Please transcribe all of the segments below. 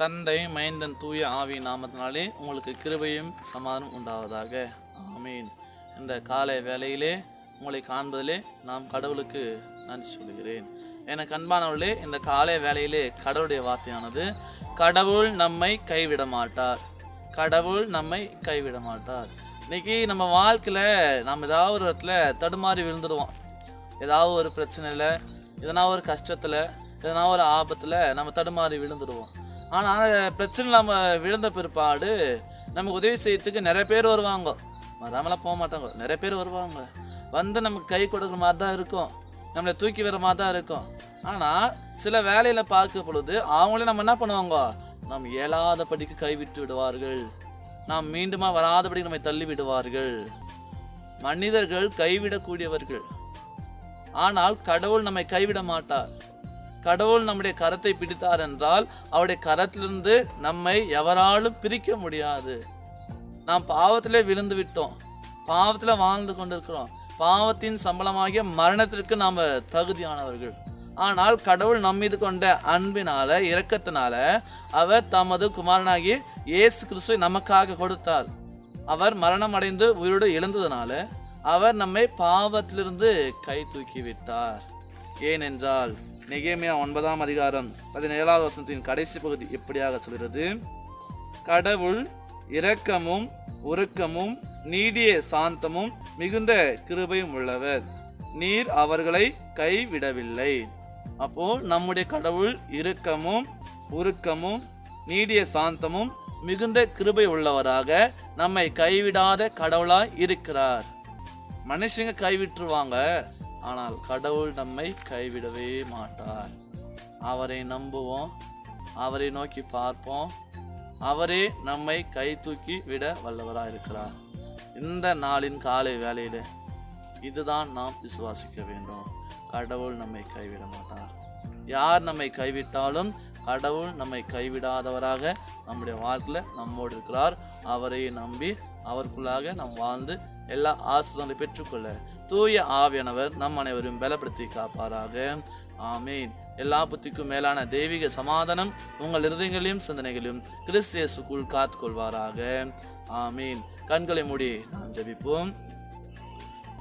தந்தை மைந்தன் தூய ஆவி நாமத்தினாலே உங்களுக்கு கிருபையும் சமாதானம் உண்டாவதாக. ஆமீன். இந்த காலை வேளையிலே உங்களை காண்பதிலே நாம் கடவுளுக்கு நன்றி சொல்கிறேன். எனக்கு அன்பானவர்களே இந்த காலை வேளையிலே கடவுளுடைய வார்த்தையானது கடவுள் நம்மை கைவிட மாட்டார் கடவுள் நம்மை கைவிட மாட்டார் இன்னைக்கு நம்ம வாழ்க்கையில் நம்ம ஏதாவது ஒரு இடத்துல தடுமாறி விழுந்துடுவோம். ஏதாவது ஒரு பிரச்சனையில் எதனா ஒரு கஷ்டத்தில் எதனா ஒரு ஆபத்தில் நம்ம தடுமாறி விழுந்துடுவோம். ஆனால் பிரச்சனை நம்ம விழுந்த பிற்பாடு நமக்கு உதவி செய்யறதுக்கு நிறைய பேர் வருவாங்க. வராமலாம் போக மாட்டாங்க. நிறைய பேர் வருவாங்க. வந்து நமக்கு கை கொடுக்குற மாதிரி தான் இருக்கும். நம்மளை தூக்கி வர மாதிரி தான் இருக்கும். ஆனால் சில வேலையில் பார்க்க பொழுது அவங்களே நம்ம என்ன பண்ணுவாங்க? நாம் இயலாதபடிக்கு கைவிட்டு விடுவார்கள். நாம் மீண்டுமா வராதபடி நம்மை தள்ளி விடுவார்கள். மனிதர்கள் கைவிடக்கூடியவர்கள். ஆனால் கடவுள் நம்மை கைவிட மாட்டார். கடவுள் நம்முடைய கரத்தை பிடித்தார் என்றால் அவருடைய கரத்திலிருந்து நம்மை எவராலும் பிரிக்க முடியாது. நாம் பாவத்திலே விழுந்து விட்டோம். பாவத்தில் வாழ்ந்து கொண்டிருக்கிறோம். பாவத்தின் சம்பளமாகிய மரணத்திற்கு நாம் தகுதியானவர்கள். ஆனால் கடவுள் நம் மீது கொண்ட அன்பினால இரக்கத்தினால அவர் தமது குமாரனாகி இயேசு கிறிஸ்துவை நமக்காக கொடுத்தார். அவர் மரணம் அடைந்து உயிரோடு எழுந்ததுனால அவர் நம்மை பாவத்திலிருந்து கை தூக்கி விட்டார். ஏனென்றால் நெகேமியா ஒன்பதாம் அதிகாரம் பதினேழாவது வசனத்தின் கடைசி பகுதி எப்படியாக சொல்கிறது? கடவுள் இரக்கமும் உருக்கமும் நீடிய சாந்தமும் மிகுந்த கிருபையும் உள்ளவர். நீர் அவர்களை கைவிடவில்லை. அப்போ நம்முடைய கடவுள் இரக்கமும் உருக்கமும் நீடிய சாந்தமும் மிகுந்த கிருபை உள்ளவராக நம்மை கைவிடாத கடவுளாய் இருக்கிறார். மனுஷங்க கைவிட்டுருவாங்க. ஆனால் கடவுள் நம்மை கைவிடவே மாட்டார். அவரை நம்புவோம் அவரை நோக்கி பார்ப்போம் அவரே நம்மை கை தூக்கி விட வல்லவராக இருக்கிறார். இந்த நாளின் காலை வேலையில் இதுதான் நாம் விசுவாசிக்க வேண்டும். கடவுள் நம்மை கைவிட மாட்டார். யார் நம்மை கைவிட்டாலும் கடவுள் நம்மை கைவிடாதவராக நம்முடைய வாழ்க்கையில் நம்மோடு இருக்கிறார். அவரை நம்பி அவருக்குள்ளாக நாம் வாழ்ந்து எல்லா ஆசிரியர்களை பெற்றுக்கொள்ள தூய ஆவியானவர் நம் அனைவரும் பலப்படுத்தி காப்பாராக. ஆமீன். எல்லா புத்திக்கும் மேலான தெய்வீக சமாதானம் உங்கள் இருதயங்களையும் சிந்தனைகளையும் கிறிஸ்தியசுக்குள் காத்துக்கொள்வாராக. ஆமீன். கண்களை மூடி நாம் ஜபிப்போம்.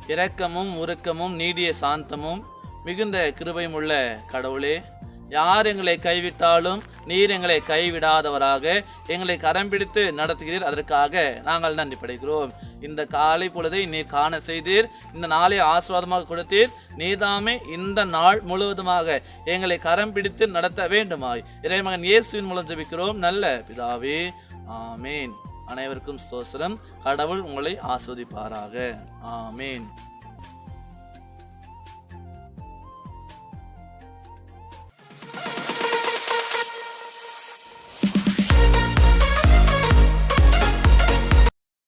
இரக்கமும் உருக்கமும் நீடிய சாந்தமும் மிகுந்த கிருபையும் உள்ள கடவுளே யார் எங்களை கைவிட்டாலும் நீர் எங்களை கைவிடாதவராக எங்களை கரம் பிடித்து நடத்துகிறீர். அதற்காக நாங்கள் நன்றி படைக்கிறோம். இந்த காலை பொழுதை நீர் காண செய்தீர். இந்த நாளை ஆசீர்வாதமாக கொடுத்தீர். நீதாமே இந்த நாள் முழுவதுமாக எங்களை கரம் பிடித்து நடத்த வேண்டுமாய். இறைமகன் இயேசுவின் மூலம் ஜபிக்கிறோம். நல்ல பிதாவே ஆமேன். அனைவருக்கும் ஸ்தோத்திரம். கடவுள் உங்களை ஆஸ்வதிப்பாராக. ஆமேன்.